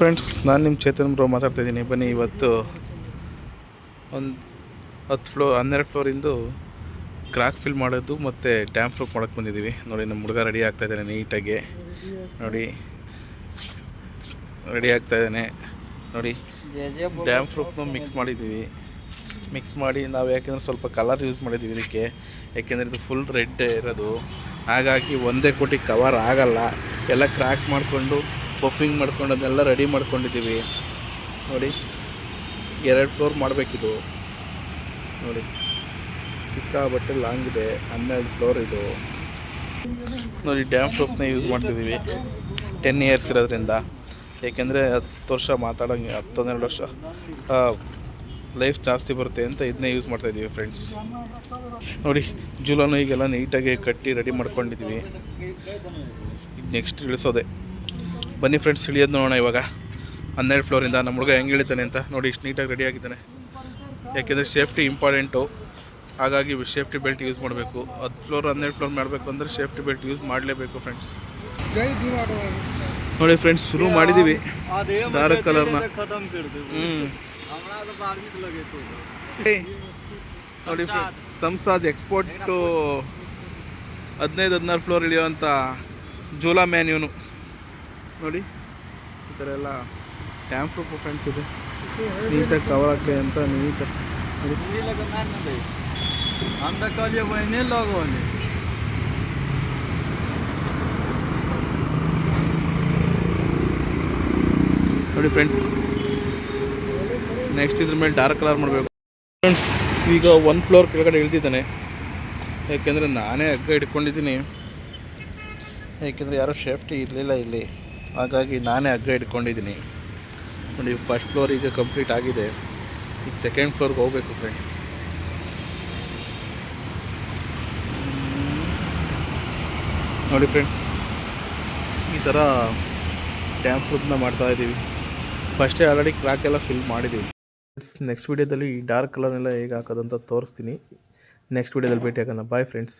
Friends ನಾನು ನಿಮ್ಮ Chetan bro ಮಾತಾಡ್ತಾ ಇದ್ದೀನಿ. ಬನ್ನಿ ಇವತ್ತು ಒಂದು ಹತ್ತು ಫ್ಲೋರ್ ಹನ್ನೆರಡು ಫ್ಲೋರಿಂದು ಕ್ರಾಕ್ ಫಿಲ್ ಮಾಡೋದು ಮತ್ತು ಡ್ಯಾಮ್ ಫ್ಲೋಕ್ ಮಾಡೋಕ್ಕೆ ಬಂದಿದ್ದೀವಿ. ನೋಡಿ ನಮ್ಮ ಹುಡುಗ ರೆಡಿ ಆಗ್ತಾ ಇದ್ದಾನೆ ನೀಟಾಗಿ ನೋಡಿ ರೆಡಿ ಆಗ್ತಾ ಇದ್ದಾನೆ. ನೋಡಿ ಡ್ಯಾಮ್ ಫ್ಲೋಕ್ನು ಮಿಕ್ಸ್ ಮಾಡಿದ್ದೀವಿ. ಮಿಕ್ಸ್ ಮಾಡಿ ನಾವು ಯಾಕೆಂದರೆ ಸ್ವಲ್ಪ ಕಲರ್ ಯೂಸ್ ಮಾಡಿದ್ದೀವಿ ಇದಕ್ಕೆ. ಯಾಕೆಂದರೆ ಇದು ಫುಲ್ ರೆಡ್ ಇರೋದು. ಹಾಗಾಗಿ ಒಂದೇ ಕೋಟಿ ಕವರ್ ಆಗಲ್ಲ. ಎಲ್ಲ ಕ್ರ್ಯಾಕ್ ಮಾಡಿಕೊಂಡು ಬಫಿಂಗ್ ಮಾಡ್ಕೊಂಡು ಅದನ್ನೆಲ್ಲ ರೆಡಿ ಮಾಡ್ಕೊಂಡಿದ್ದೀವಿ. ನೋಡಿ, ಎರಡು ಫ್ಲೋರ್ ಮಾಡಬೇಕಿದು. ನೋಡಿ ಸಿಕ್ಕಾಬಟ್ಟೆ ಲಾಂಗ್ ಇದೆ, ಹನ್ನೆರಡು ಫ್ಲೋರ್ ಇದು. ನೋಡಿ ಡ್ಯಾಮ್ ಫ್ಲೋಪ್ನ ಯೂಸ್ ಮಾಡ್ತಿದ್ದೀವಿ. ಟೆನ್ ಇಯರ್ಸ್ ಇರೋದ್ರಿಂದ. ಏಕೆಂದರೆ ಹತ್ತು ವರ್ಷ ಮಾತಾಡೋಂಗೆ ಹತ್ತು ಹನ್ನೆರಡು ವರ್ಷ ಲೈಫ್ ಜಾಸ್ತಿ ಬರುತ್ತೆ ಅಂತ ಇದನ್ನೇ ಯೂಸ್ ಮಾಡ್ತಾಯಿದ್ದೀವಿ ಫ್ರೆಂಡ್ಸ್ ನೋಡಿ ಜೂಲನ್ನು ಈಗೆಲ್ಲ ನೀಟಾಗಿ ಕಟ್ಟಿ ರೆಡಿ ಮಾಡ್ಕೊಂಡಿದ್ದೀವಿ. ಇದು ನೆಕ್ಸ್ಟ್ ಇಳಿಸೋದೆ. ಬನ್ನಿ ಫ್ರೆಂಡ್ಸ್ ಇಳಿಯೋದು ನೋಡೋಣ ಇವಾಗ. ಹನ್ನೆರಡು ಫ್ಲೋರಿಂದ ನಮ್ಮ ಹುಡುಗ ಹೆಂಗೆ ಇಳಿತಾನೆ ಅಂತ ನೋಡಿ, ಇಷ್ಟು ನೀಟಾಗಿ ರೆಡಿ ಆಗಿದ್ದಾನೆ. ಯಾಕೆಂದರೆ ಸೇಫ್ಟಿ ಇಂಪಾರ್ಟೆಂಟು ಹಾಗಾಗಿ ಸೇಫ್ಟಿ ಬೆಲ್ಟ್ ಯೂಸ್ ಮಾಡಬೇಕು. ಹತ್ತು ಫ್ಲೋರ್ ಹನ್ನೆರಡು ಫ್ಲೋರ್ ಮಾಡಬೇಕು ಅಂದರೆ ಸೇಫ್ಟಿ ಬೆಲ್ಟ್ ಯೂಸ್ ಮಾಡಲೇಬೇಕು ಫ್ರೆಂಡ್ಸ್ ನೋಡಿ ಫ್ರೆಂಡ್ಸ್ ಶುರು ಮಾಡಿದ್ದೀವಿ ಡಾರ್ಕ್ ಕಲರ್ನ ಹ್ಞೂ ನೋಡಿ ಸಂಸಾದ್ ಎಕ್ಸ್ಪೋರ್ಟು ಹದಿನೈದು, ಹದಿನಾರು ಫ್ಲೋರ್ ಇಳಿಯುವಂಥ ಜೂಲಾ ಮ್ಯಾನ್ ಇವನು. ನೋಡಿ ಈ ಥರ ಎಲ್ಲ ಟ್ಯಾಮ್ ಪ್ರೂಫ್ ಫ್ರೆಂಡ್ಸ್ ಇದೆ. ನೀಟಾಗಿ ಕವರ್ ಆಗ್ಲಿ ಅಂತ ನೀಟಾಗಿ. ಅಂದ ಕಾಲಿಯ ಬಯನೇ ನೋಡಿ ಫ್ರೆಂಡ್ಸ್ ನೆಕ್ಸ್ಟ್ ಇದ್ರ ಮೇಲೆ ಡಾರ್ಕ್ ಕಲರ್ ಮಾಡಬೇಕು. ಫ್ರೆಂಡ್ಸ್ ಈಗ ಒನ್ ಫ್ಲೋರ್ ಕೆಳಗಡೆ ಇಳಿದಿದ್ದಾನೆ. ಯಾಕೆಂದರೆ ನಾನೇ ಹಗ್ಗ ಇಟ್ಕೊಂಡಿದ್ದೀನಿ. ಯಾಕೆಂದರೆ ಯಾರೂ ಸೇಫ್ಟಿ ಇರಲಿಲ್ಲ ಇಲ್ಲಿ. ಹಾಗಾಗಿ ನಾನೇ ಅಗ್ಗ ಇಟ್ಕೊಂಡಿದ್ದೀನಿ ನೋಡಿ ಫಸ್ಟ್ ಫ್ಲೋರ್ ಈಗ ಕಂಪ್ಲೀಟ್ ಆಗಿದೆ. ಈಗ ಸೆಕೆಂಡ್ ಫ್ಲೋರ್ಗೆ ಹೋಗಬೇಕು ಫ್ರೆಂಡ್ಸ್ ನೋಡಿ ಫ್ರೆಂಡ್ಸ್ ಈ ಥರ ಡ್ಯಾಮ್ ಮಾಡ್ತಾ ಇದ್ದೀವಿ. ಫಸ್ಟೇ ಆಲ್ರೆಡಿ ಕ್ರ್ಯಾಕ್ ಎಲ್ಲ ಫಿಲ್ ಮಾಡಿದ್ದೀವಿ. ನೆಕ್ಸ್ಟ್ ವೀಡಿಯೋದಲ್ಲಿ ಈ ಡಾರ್ಕ್ ಕಲರ್ನೆಲ್ಲ ಹೇಗೆ ಹಾಕೋದಂತ ತೋರಿಸ್ತೀನಿ. ನೆಕ್ಸ್ಟ್ ವೀಡಿಯೋದಲ್ಲಿ ಭೇಟಿ ಆಗೋಣ ಬಾಯ್ ಫ್ರೆಂಡ್ಸ್